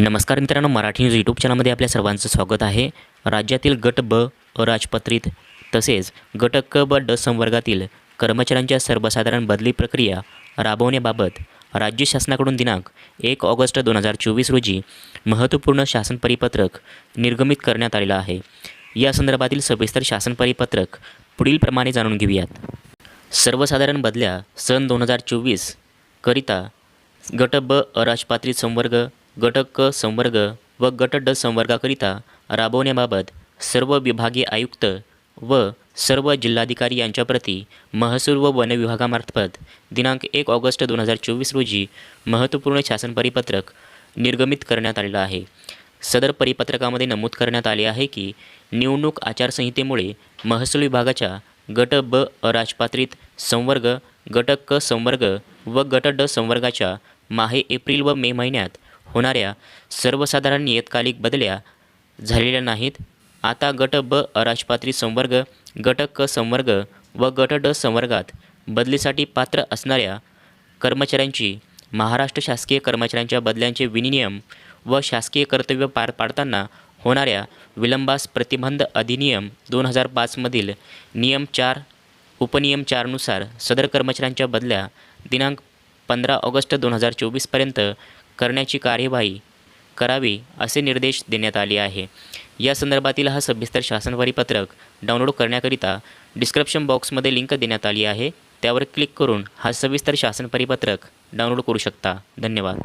नमस्कार मित्रांनो Marathi news YouTube चॅनलमध्ये आपल्या सर्वांचं स्वागत आहे. राज्यातील गट ब अराजपत्रित तसेच गट क ब ड संवर्गातील कर्मचाऱ्यांच्या सर्वसाधारण बदली प्रक्रिया राबवण्याबाबत राज्य शासनाकडून दिनांक एक ऑगस्ट दोन हजार चोवीस रोजी महत्त्वपूर्ण शासन परिपत्रक निर्गमित करण्यात आलेलं आहे. या संदर्भातील सविस्तर शासन परिपत्रक पुढीलप्रमाणे जाणून घेऊयात. सर्वसाधारण बदल्या सन दोन हजार चोवीस करिता गट ब अराजपात्रित संवर्ग गट क संवर्ग व गट ड संवर्गाकरिता राबवण्याबाबत सर्व विभागीय आयुक्त व सर्व जिल्हाधिकारी यांच्याप्रती महसूल व वन विभागामार्फत दिनांक एक ऑगस्ट दोन हजार चोवीस रोजी महत्त्वपूर्ण शासन परिपत्रक निर्गमित करण्यात आलेलं आहे. सदर परिपत्रकामध्ये नमूद करण्यात आले आहे की निवडणूक आचारसंहितेमुळे महसूल विभागाच्या गट ब अराजपात्रित संवर्ग गट क संवर्ग व गट ड संवर्गाच्या माहे एप्रिल व मे महिन्यात होणाऱ्या सर्वसाधारण नियतकालिक बदल्या झालेल्या नाहीत. आता गट ब अराजपात्री संवर्ग गट क संवर्ग व गट ड संवर्गात बदलीसाठी पात्र असणाऱ्या कर्मचाऱ्यांची महाराष्ट्र शासकीय कर्मचाऱ्यांच्या बदल्यांचे विनियम व शासकीय कर्तव्य पार पाडताना होणाऱ्या विलंबास प्रतिबंध अधिनियम दोन हजार पाचमधील नियम चार उपनियम चारनुसार सदर कर्मचाऱ्यांच्या बदल्या दिनांक पंधरा ऑगस्ट दोन हजार चोवीसपर्यंत करण्याची कार्यवाही करावी असे निर्देश देण्यात आले आहे. या संदर्भातील हा सविस्तर शासन परिपत्रक डाउनलोड करण्याकरिता डिस्क्रिप्शन बॉक्समध्ये लिंक देण्यात आली आहे. त्यावर क्लिक करून हा सविस्तर शासन परिपत्रक डाउनलोड करू शकता. धन्यवाद.